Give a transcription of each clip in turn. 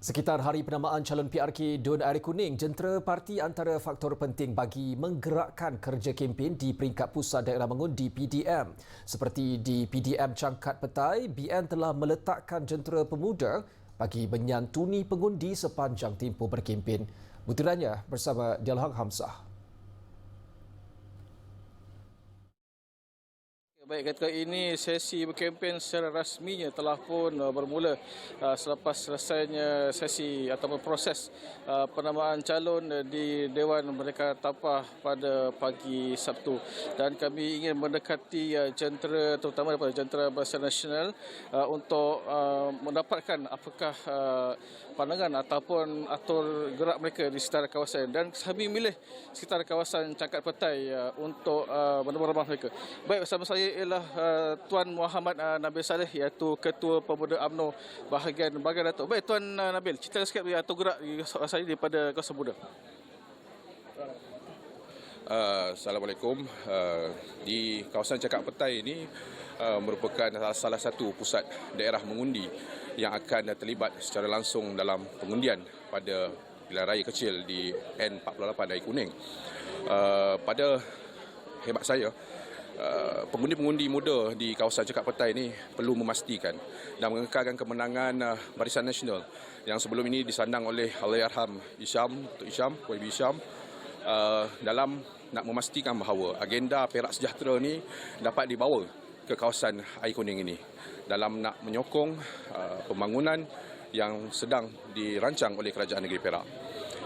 Sekitar hari penamaan calon PRK Dun Air Kuning, jentera parti antara faktor penting bagi menggerakkan kerja kempen di peringkat pusat daerah mengundi PDM. Seperti di PDM Cangkat Petai, BN telah meletakkan jentera pemuda bagi menyantuni pengundi sepanjang tempoh berkempen. Butirannya bersama Dialhaq Hamzah. Baik, ketika ini sesi berkempen secara rasminya telah pun uh, bermula uh, selepas selesainya sesi atau proses uh, penamaan calon di Dewan Merdeka Tapah pada pagi Sabtu. Dan kami ingin mendekati jentera terutama daripada jentera Bahasa Nasional untuk mendapatkan apakah pandangan ataupun atur gerak mereka di sekitar kawasan. Dan kami milih sekitar kawasan Cangkat Petai untuk menemui ramah mereka. Baik, bersama saya ialah uh, Tuan Muhammad uh, Nabil Saleh iaitu Ketua Pemuda UMNO bahagian bahagian Datuk. Baik Tuan uh, Nabil, cerita sikit ya atau gerak saya daripada kawasan muda. Uh, Assalamualaikum. Uh, di kawasan Cakap Petai ini uh, merupakan salah satu pusat daerah mengundi yang akan terlibat secara langsung dalam pengundian pada pilihan raya kecil di N48 Air Kuning. Uh, pada hebat saya, Uh, pengundi-pengundi muda di kawasan Cekak Petai ini perlu memastikan dan mengekalkan kemenangan uh, Barisan Nasional yang sebelum ini disandang oleh Allahyarham Isham, Tok Isham, YB Isham uh, dalam nak memastikan bahawa agenda Perak Sejahtera ini dapat dibawa ke kawasan air kuning ini dalam nak menyokong pembangunan yang sedang dirancang oleh Kerajaan Negeri Perak.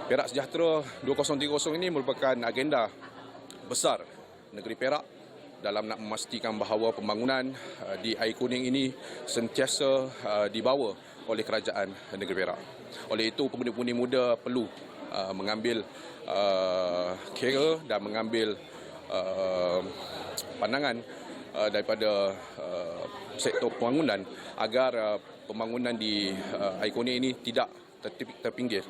Perak Sejahtera 2030 ini merupakan agenda besar negeri Perak dalam nak memastikan bahawa pembangunan uh, di air kuning ini sentiasa uh, dibawa oleh kerajaan negeri Perak. Oleh itu pemuda-pemudi muda perlu uh, mengambil kira dan mengambil pandangan daripada sektor pembangunan agar pembangunan di air kuning ini tidak terpinggir.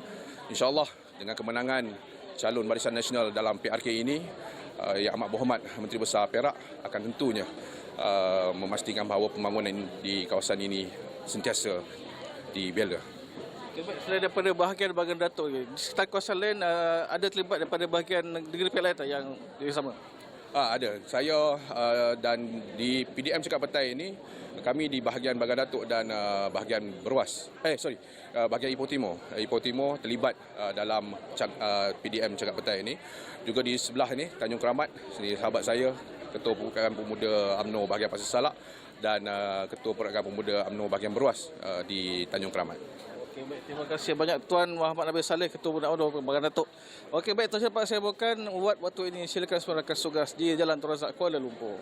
InsyaAllah dengan kemenangan calon Barisan Nasional dalam PRK ini uh, Yang Amat Berhormat Menteri Besar Perak akan tentunya uh, memastikan bahawa pembangunan di kawasan ini sentiasa dibela. Selain daripada bahagian bahagian Datuk, di sekitar kawasan lain uh, ada terlibat daripada bahagian negeri pihak lain yang sama? Ah, ada. Saya uh, dan di PDM Cakap Petai ini, kami di bahagian Bagan Datuk dan uh, bahagian Berwas. Eh, sorry. Uh, bahagian Ipoh Timur. Ipoh Timur terlibat uh, dalam uh, PDM Cakap Petai ini. Juga di sebelah ini, Tanjung Keramat. Sini sahabat saya, Ketua Pergerakan Pemuda UMNO bahagian Pasir Salak dan uh, Ketua Pergerakan Pemuda UMNO bahagian Berwas uh, di Tanjung Keramat. Okey, baik. Terima kasih banyak Tuan Muhammad Nabil Saleh, Ketua Budak Audo Bagan Datuk. Okey, baik. Tuan Syafaq saya bukan buat waktu ini silakan suarakan tugas di Jalan Turazak Kuala Lumpur.